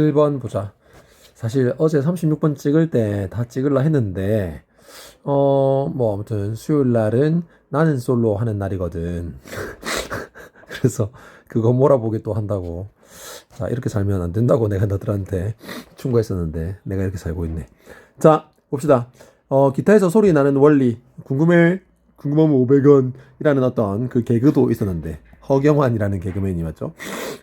1번 보자. 사실 어제 36번 찍을 때 다 찍으려 했는데, 어, 뭐, 아무튼 수요일 날은 나는 솔로 하는 날이거든. 그래서 그거 몰아보기 또 한다고. 자, 이렇게 살면 안 된다고 내가 너들한테 충고했었는데, 내가 이렇게 살고 있네. 자, 봅시다. 어, 기타에서 소리 나는 원리. 궁금해? 궁금하면 500원이라는 어떤 그 개그도 있었는데, 허경환이라는 개그맨이 맞죠?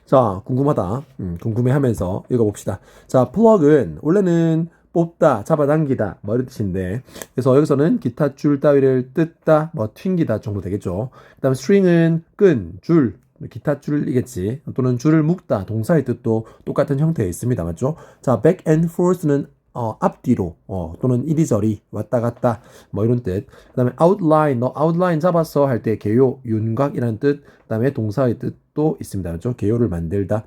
자, 궁금하다. 음, 궁금해 하면서 읽어봅시다. 자, 플럭은 원래는 뽑다, 잡아당기다, 뭐 이런 뜻인데, 그래서 여기서는 기타 줄 따위를 뜯다, 뭐 튕기다 정도 되겠죠. 그 다음 string은 끈, 줄, 기타 줄이겠지. 또는 줄을 묶다, 동사의 뜻도 똑같은 형태에 있습니다. 맞죠? 자, back and forth는 어, 앞뒤로, 어, 또는 이리저리, 왔다 갔다, 뭐 이런 뜻. 그 다음에 outline, 너 outline 잡았어 할 때 개요, 윤곽이라는 뜻. 그 다음에 동사의 뜻도 있습니다. 그렇죠? 개요를 만들다.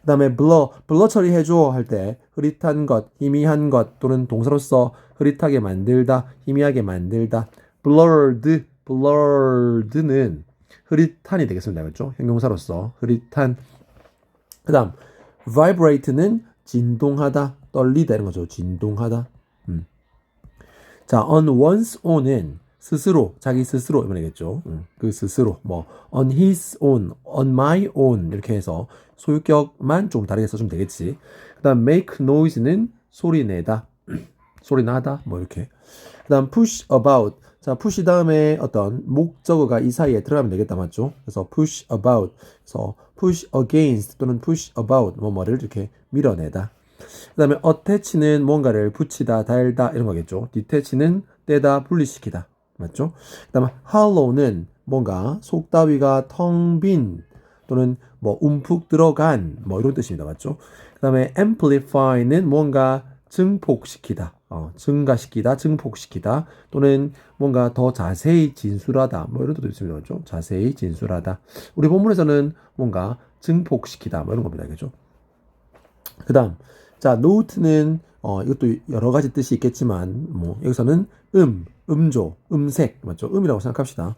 그 다음에 blur, blur 처리해 줘 할 때 흐릿한 것, 희미한 것, 또는 동사로서 흐릿하게 만들다, 희미하게 만들다. blurred, blurred는 흐릿한이 되겠습니다. 그렇죠? 형용사로서 흐릿한. 그 다음, vibrate는 진동하다, 떨리다 이런 거죠. 진동하다. 음. 자, on one's own은 스스로, 자기 스스로 이면 되겠죠. 음, 그 스스로, 뭐 on his own, on my own 이렇게 해서 소유격만 좀 다르게 써주면 되겠지. 그다음 make noise는 소리 내다, 소리 나다, 뭐 이렇게. 그다음 push about. 자, push 다음에 어떤 목적어가 이 사이에 들어가면 되겠다 맞죠? 그래서 push about. 그래서 push against 또는 push about 뭐 뭐를 이렇게 밀어내다. 그 다음에 attach는 뭔가를 붙이다, 달다 이런 거겠죠. detach는 떼다, 분리시키다. 맞죠? 그 다음에 hollow는 뭔가 속 따위가 텅 빈 또는 뭐 움푹 들어간 뭐 이런 뜻입니다. 맞죠? 그 다음에 amplify는 뭔가 증폭시키다, 어, 증가시키다, 증폭시키다 또는 뭔가 더 자세히 진술하다 뭐 이런 뜻도 있습니다. 맞죠? 자세히 진술하다. 우리 본문에서는 뭔가 증폭시키다 뭐 이런 겁니다. 그죠? 그 다음 자, 노트는 어, 이것도 여러 가지 뜻이 있겠지만 뭐 여기서는 음, 음조, 음색 맞죠? 음이라고 생각합시다.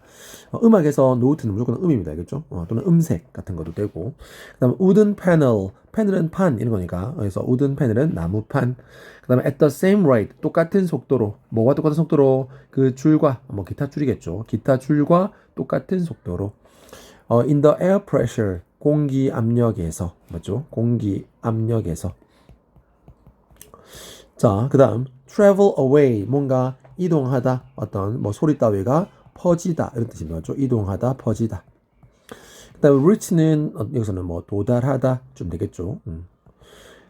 어, 음악에서 노트는 무조건 음입니다, 알겠죠? 어, 또는 음색 같은 것도 되고. 그다음 wooden panel, panel은 판 이런 거니까 그래서 wooden panel은 나무판. 그다음에 at the same rate 똑같은 속도로 뭐와 똑같은 속도로 그 줄과 뭐 기타 줄이겠죠. 기타 줄과 똑같은 속도로. 어, in the air pressure 공기 압력에서 맞죠? 공기 압력에서. 자, 그 다음 travel away 뭔가 이동하다 어떤 뭐 소리 따위가 퍼지다 이런 뜻입니다. 맞죠? 이동하다 퍼지다. 그 다음에 reach는 어, 여기서는 뭐 도달하다 좀 되겠죠. 음.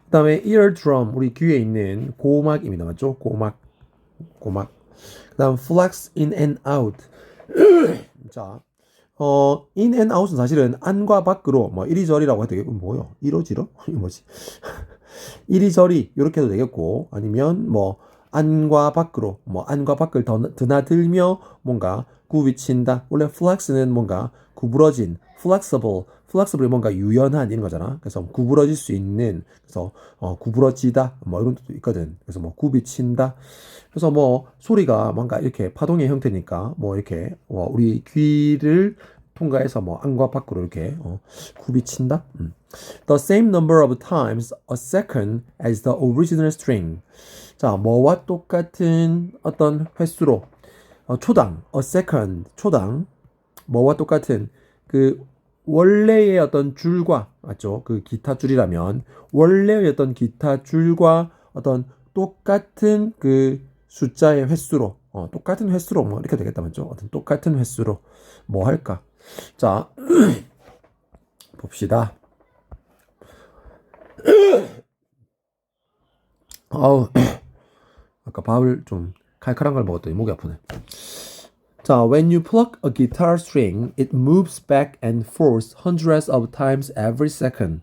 그 다음에 eardrum 우리 귀에 있는 고막입니다. 맞죠? 고막 고막. 그 다음 flex in and out. 자, 어, in and out은 사실은 안과 밖으로 뭐 이리저리라고 해도 되겠고 뭐요? 이러지러? 이거 뭐지? 이리저리 이렇게 해도 되겠고 아니면 뭐 안과 밖으로 뭐 안과 밖을 더 드나들며 뭔가 구비친다. 원래 flex는 뭔가 구부러진 flexible flexible이 뭔가 유연한 이런 거잖아. 그래서 구부러질 수 있는 그래서 어, 구부러지다 뭐 이런 뜻도 있거든. 그래서 뭐 구비친다. 그래서 뭐 소리가 뭔가 이렇게 파동의 형태니까 뭐 이렇게 어, 우리 귀를 통과해서 뭐 안과 밖으로 이렇게 어, 굽이 친다. 음. The same number of times a second as the original string. 자, 뭐와 똑같은 어떤 횟수로 어, 초당 a second 초당 뭐와 똑같은 그 원래의 어떤 줄과 맞죠? 그 기타 줄이라면 원래의 어떤 기타 줄과 어떤 똑같은 그 숫자의 횟수로 어, 똑같은 횟수로 뭐 이렇게 되겠다 맞죠? 어떤 똑같은 횟수로 뭐 할까? 자, 봅시다. 아우, 아까 밥을 좀 칼칼한 걸 먹었더니 목이 아프네. 자, when you pluck a guitar string, it moves back and forth hundreds of times every second.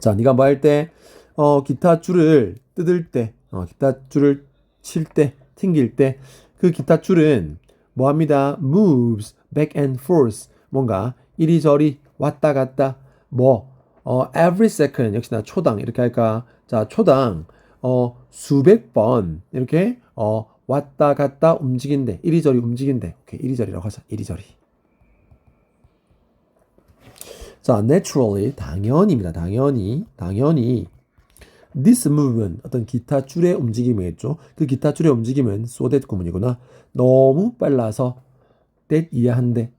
자, 네가 뭐 할 때, 어, 기타 줄을 뜯을 때, 어, 기타 줄을 칠 때, 튕길 때, 그 기타 줄은 뭐 합니다? moves back and forth. 뭔가 이리저리 왔다 갔다. 뭐, 어, every second. 역시나 초당. 이렇게 할까? 자, 초당, 어, 수백 번. 이렇게, 어, 왔다 갔다 움직인대. 이리저리 움직인대. 오케이. 이리저리라고 하자. 이리저리. 자, naturally 당연히입니다. 당연히 당연히 this movement 어떤 기타 줄의 움직임이겠죠. 그 기타 줄의 움직임은 so that 구문이구나. 너무 빨라서 that 이해한대.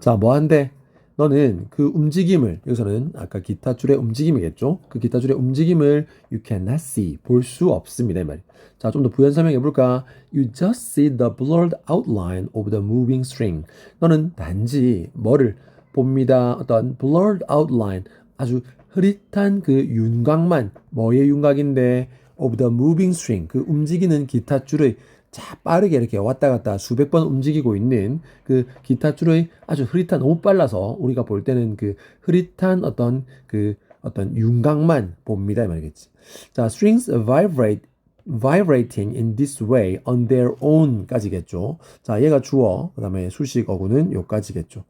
자, 뭐 한대? 너는 그 움직임을 여기서는 아까 기타 줄의 움직임이겠죠. 그 기타 줄의 움직임을 you cannot see 볼 수 없습니다 이 말. 자, 좀 더 부연 설명해 볼까? You just see the blurred outline of the moving string. 너는 단지 뭐를 봅니다. 어떤 blurred outline 아주 흐릿한 그 윤곽만 뭐의 윤곽인데 of the moving string 그 움직이는 기타 줄의 자 빠르게 이렇게 왔다 갔다 수백 번 움직이고 있는 그 기타 줄의 아주 흐릿한 너무 빨라서 우리가 볼 때는 그 흐릿한 어떤 그 어떤 윤곽만 봅니다 이 말이겠지. 자 strings vibrate vibrating in this way on their own까지겠죠. 자 얘가 주어 그 다음에 수식 어구는 요까지겠죠.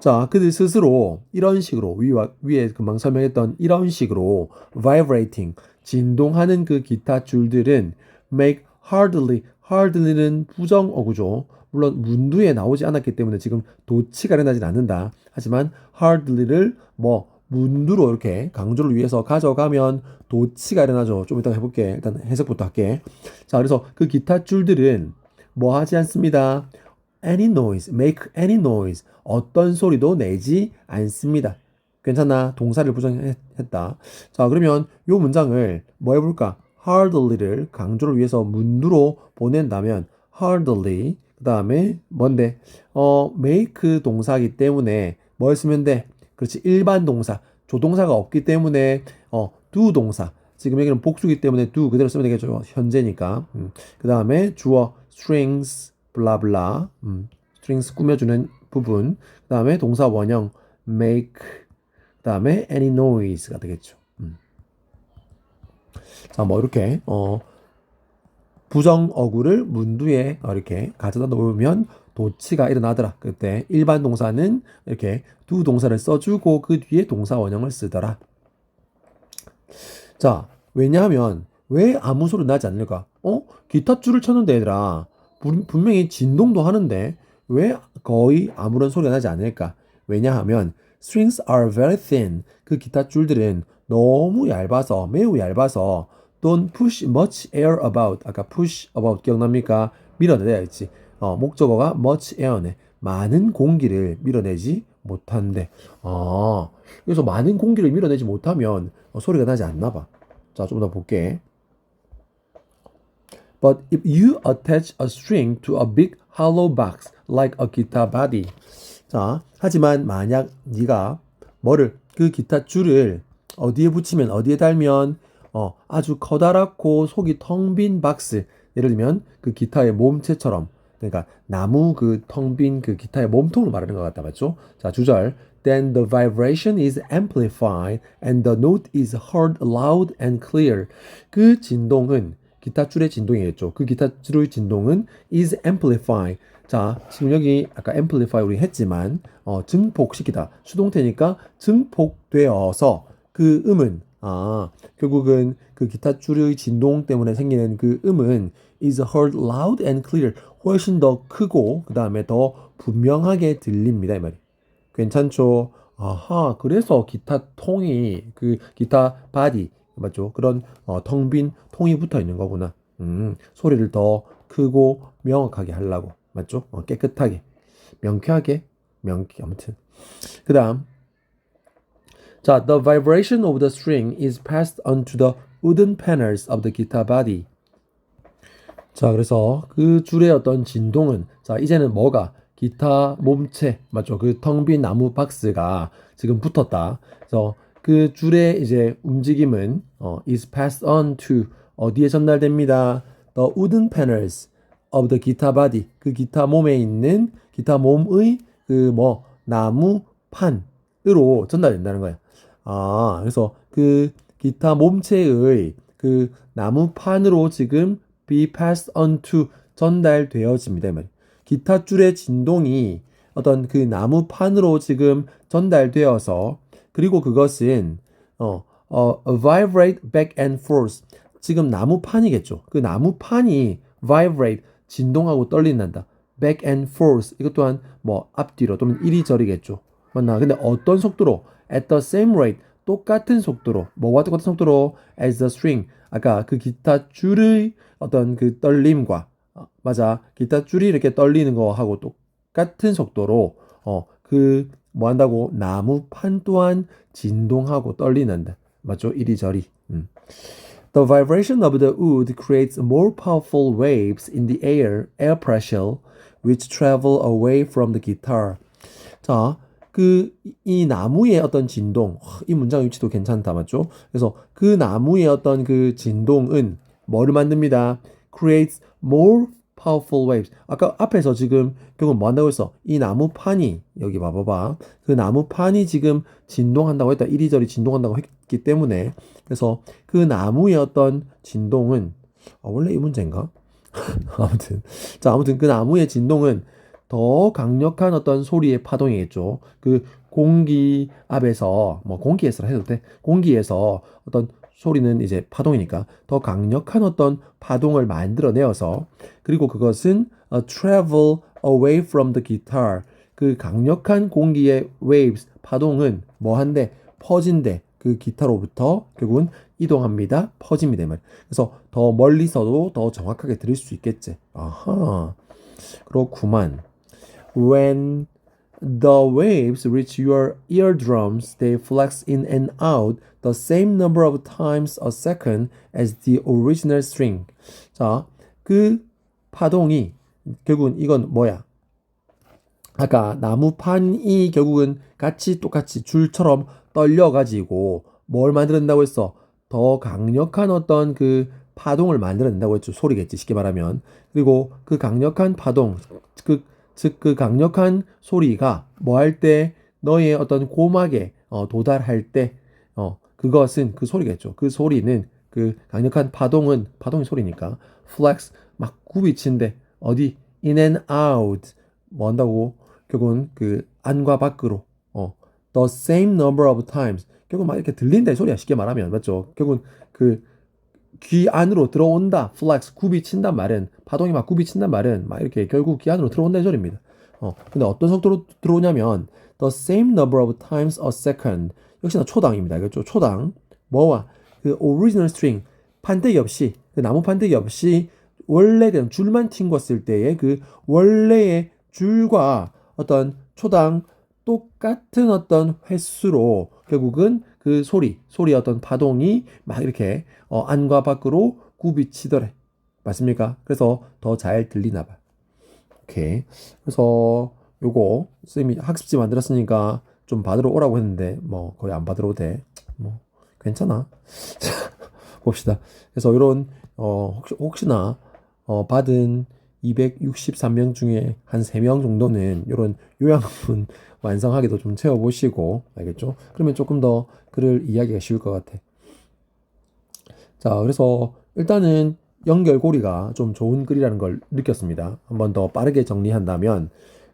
자, 그들 스스로 이런 식으로 위와 위에 금방 설명했던 이런 식으로 vibrating 진동하는 그 기타 줄들은 make hardly hardly는 부정 어구죠. 물론 문두에 나오지 않았기 때문에 지금 도치가 일어나진 않는다. 하지만 hardly를 뭐 문두로 이렇게 강조를 위해서 가져가면 도치가 일어나죠. 좀 이따 해볼게. 일단 해석부터 할게. 자, 그래서 그 기타 줄들은 뭐 하지 않습니다. any noise, make any noise. 어떤 소리도 내지 않습니다. 괜찮나? 동사를 부정했다. 자, 그러면 이 문장을 뭐 해볼까? hardly를 강조를 위해서 문두로 보낸다면 hardly 그 다음에 뭔데? 어, make 동사기 때문에 뭐 했으면 돼? 그렇지 일반 동사 조동사가 없기 때문에 어, do 동사 지금 여기는 복수기 때문에 do 그대로 쓰면 되겠죠 현재니까 음. 그 다음에 주어 strings 블라블라 음. strings 꾸며주는 부분 그 다음에 동사 원형 make 그 다음에 any noise가 되겠죠 음. 자뭐 이렇게 어 부정 어구를 문두에 이렇게 가져다 놓으면 도치가 일어나더라. 그때 일반 동사는 이렇게 두 동사를 써주고 그 뒤에 동사 원형을 쓰더라. 자, 왜냐하면 왜 아무 소리 나지 않을까? 어? 기타 줄을 쳤는데 얘들아 분명히 진동도 하는데 왜 거의 아무런 소리가 나지 않을까? 왜냐하면 strings are very thin. 그 기타 줄들은 너무 얇아서 매우 얇아서 don't push much air about. 아까 push about 기억납니까? 밀어내야 했지. 어, 목적어가 much air네. 많은 공기를 밀어내지 못한대. 아, 그래서 많은 공기를 밀어내지 못하면 어, 소리가 나지 않나 봐. 자, 좀 더 볼게. But if you attach a string to a big hollow box like a guitar body. 자, 하지만 만약 네가 뭐를 그 기타 줄을 어디에 붙이면 어디에 달면 어, 아주 커다랗고 속이 텅 빈 박스 예를 들면 그 기타의 몸체처럼 그러니까 나무 그 텅 빈 그 기타의 몸통을 말하는 것 같다 맞죠? 자 주절 Then the vibration is amplified and the note is heard loud and clear. 그 진동은 기타 줄의 진동이겠죠. 그 기타 줄의 진동은 is amplified. 자, 지금 여기 아까 amplify 우리 했지만 어, 증폭시키다. 수동태니까 증폭되어서 그 음은 아, 결국은 그 기타 줄의 진동 때문에 생기는 그 음은 is heard loud and clear. 훨씬 더 크고 그 다음에 더 분명하게 들립니다 이 말이. 괜찮죠? 아하, 그래서 기타 통이 그 기타 바디 맞죠? 그런 어, 텅빈 통이 붙어 있는 거구나. 음, 소리를 더 크고 명확하게 하려고 맞죠? 어, 깨끗하게 명쾌하게 명쾌 아무튼 그다음 자, the vibration of the string is passed on to the wooden panels of the guitar body. 자, 그래서 그 줄의 어떤 진동은 자, 이제는 뭐가 기타 몸체 맞죠? 그 텅 빈 나무 박스가 지금 붙었다. 그래서 그 줄의 이제 움직임은 어, is passed on to 어디에 전달됩니다. The wooden panels of the guitar body. 그 기타 몸에 있는 기타 몸의 그 뭐 나무 판으로 전달된다는 거야. 아, 그래서 그 기타 몸체의 그 나무판으로 지금 be passed on to 전달되어집니다. 기타 줄의 진동이 어떤 그 나무판으로 지금 전달되어서 그리고 그것은 어, 어 vibrate back and forth 지금 나무판이겠죠. 그 나무판이 vibrate 진동하고 떨린단다. back and forth 이것 또한 뭐 앞뒤로 또는 이리저리겠죠. 맞나? 근데 어떤 속도로 at the same rate 똑같은 속도로 뭐와 똑같은 속도로 as the string 아까 그 기타 줄의 어떤 그 떨림과 어, 맞아 기타 줄이 이렇게 떨리는 거하고 똑같은 속도로 어그 뭐 한다고 나무판 또한 진동하고 떨리는데 맞죠 이리저리 음. The vibration of the wood creates more powerful waves in the air, air pressure, which travel away from the guitar. 자, 그, 이 나무의 어떤 진동, 이 문장 위치도 괜찮다, 맞죠? 그래서 그 나무의 어떤 그 진동은 뭐를 만듭니다? creates more powerful waves. 아까 앞에서 지금 결국 뭐 한다고 했어? 이 나무판이, 여기 봐봐봐. 그 나무판이 지금 진동한다고 했다. 이리저리 진동한다고 했기 때문에. 그래서 그 나무의 어떤 진동은, 아, 원래 이 문제인가? 아무튼. 자, 아무튼 그 나무의 진동은 더 강력한 어떤 소리의 파동이겠죠. 그 공기 앞에서 뭐 공기에서 해도 돼. 공기에서 어떤 소리는 이제 파동이니까 더 강력한 어떤 파동을 만들어내어서 그리고 그것은 a travel away from the guitar 그 강력한 공기의 waves 파동은 뭐 한데 퍼진대 그 기타로부터 결국은 이동합니다. 퍼집니다. 이 말. 그래서 더 멀리서도 더 정확하게 들을 수 있겠지. 아하. 그렇구만. When the waves reach your eardrums, they flex in and out the same number of times a second as the original string. 자, 그 파동이 결국은 이건 뭐야? 아까 나무판이 결국은 같이 똑같이 줄처럼 떨려가지고 뭘 만들어낸다고 했어? 더 강력한 어떤 그 파동을 만들어낸다고 했죠. 소리겠지, 쉽게 말하면. 그리고 그 강력한 파동, 그, 즉, 그 강력한 소리가 뭐 할 때, 너의 어떤 고막에 어, 도달할 때, 어, 그것은 그 소리겠죠. 그 소리는 그 강력한 파동은, 파동이 소리니까, flex, 막 굽이친데, 어디, in and out, 뭐 한다고? 결국은 그 안과 밖으로, 어, the same number of times. 결국 막 이렇게 들린다 이 소리야 쉽게 말하면 맞죠? 결국은 그 귀 안으로 들어온다 flex 굽이 친단 말은 파동이 막 굽이 친단 말은 막 이렇게 결국 귀 안으로 들어온다 이 소리입니다. 어 근데 어떤 속도로 들어오냐면 the same number of times a second 역시나 초당입니다. 이거죠 초당 뭐와 그 original string 판때기 없이 그 나무 판때기 없이 원래대로 줄만 튕겼을 때의 그 원래의 줄과 어떤 초당 똑같은 어떤 횟수로 결국은 그 소리, 소리의 어떤 파동이 막 이렇게 어, 안과 밖으로 굽이치더래. 맞습니까? 그래서 더 잘 들리나 봐. 오케이. 그래서 요거 선생님이 학습지 만들었으니까 좀 받으러 오라고 했는데 뭐 거의 안 받으러 돼. 뭐 괜찮아. 자, 봅시다. 그래서 이런 어 혹시, 혹시나 어 받은 263명 중에 한 3명 정도는 이런 요양문 완성하기도 좀 채워보시고, 알겠죠? 그러면 조금 더 글을 이해하기가 쉬울 것 같아. 자, 그래서 일단은 연결고리가 좀 좋은 글이라는 걸 느꼈습니다. 한번 더 빠르게 정리한다면,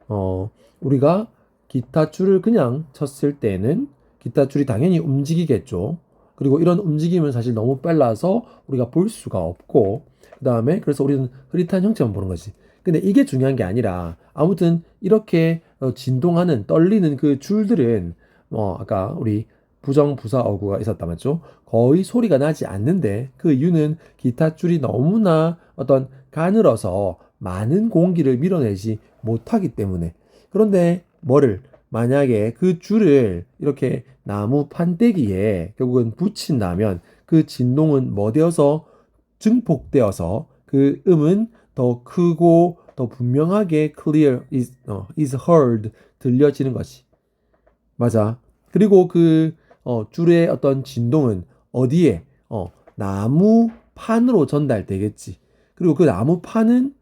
어, 우리가 기타 줄을 그냥 쳤을 때는 기타 줄이 당연히 움직이겠죠. 그리고 이런 움직임은 사실 너무 빨라서 우리가 볼 수가 없고, 그 다음에 그래서 우리는 흐릿한 형체만 보는 거지. 근데 이게 중요한 게 아니라 아무튼 이렇게 어, 진동하는 떨리는 그 줄들은 뭐 아까 우리 부정 부사 어구가 있었다 맞죠? 거의 소리가 나지 않는데 그 이유는 기타 줄이 너무나 어떤 가늘어서 많은 공기를 밀어내지 못하기 때문에 그런데 뭐를 만약에 그 줄을 이렇게 나무 판때기에 결국은 붙인다면 그 진동은 뭐 되어서 증폭되어서 그 음은 더 크고 더 분명하게 clear is, 어, is heard 들려지는 것이 맞아. 그리고 그 어, 줄의 어떤 진동은 어디에 어, 나무 판으로 전달되겠지. 그리고 그 나무 판은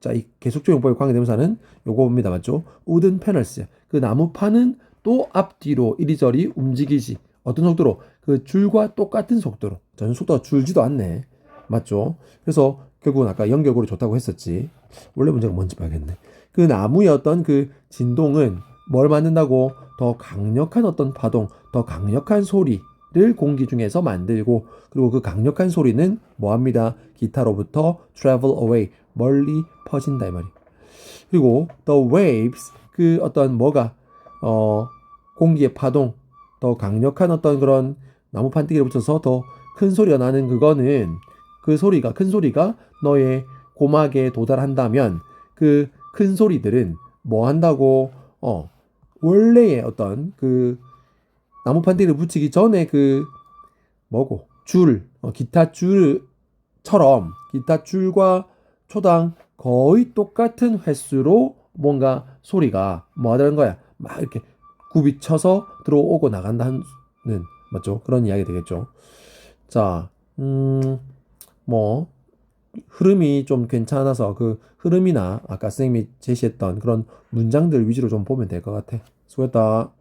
자, 이 계속적 용법의 관계 대명사는 요거입니다. 맞죠? 우든 패널스. 그 나무 판은 또 앞뒤로 이리저리 움직이지. 어떤 속도로? 그 줄과 똑같은 속도로. 전혀 속도가 줄지도 않네. 맞죠? 그래서 결국은 아까 연결고리 좋다고 했었지. 원래 문제가 뭔지 봐야겠네. 그 나무의 어떤 그 진동은 뭘 만든다고? 더 강력한 어떤 파동, 더 강력한 소리를 공기 중에서 만들고, 그리고 그 강력한 소리는 뭐 합니다? 기타로부터 travel away, 멀리 퍼진다 이 말이. 그리고 the waves 그 어떤 뭐가 어 공기의 파동 더 강력한 어떤 그런 나무 판때기를 붙여서 더 큰 소리가 나는 그거는 그 소리가 큰 소리가 너의 고막에 도달한다면 그 큰 소리들은 뭐 한다고? 어 원래의 어떤 그 나무 판때기를 붙이기 전에 그 뭐고? 줄 어, 기타 줄처럼 기타 줄과 초당 거의 똑같은 횟수로 뭔가 소리가 뭐 하다는 거야. 막 이렇게 굽이 쳐서 들어오고 나간다는 맞죠? 그런 이야기 되겠죠. 자 음 뭐 흐름이 좀 괜찮아서 그 흐름이나 아까 선생님이 제시했던 그런 문장들 위주로 좀 보면 될 것 같아. 수고했다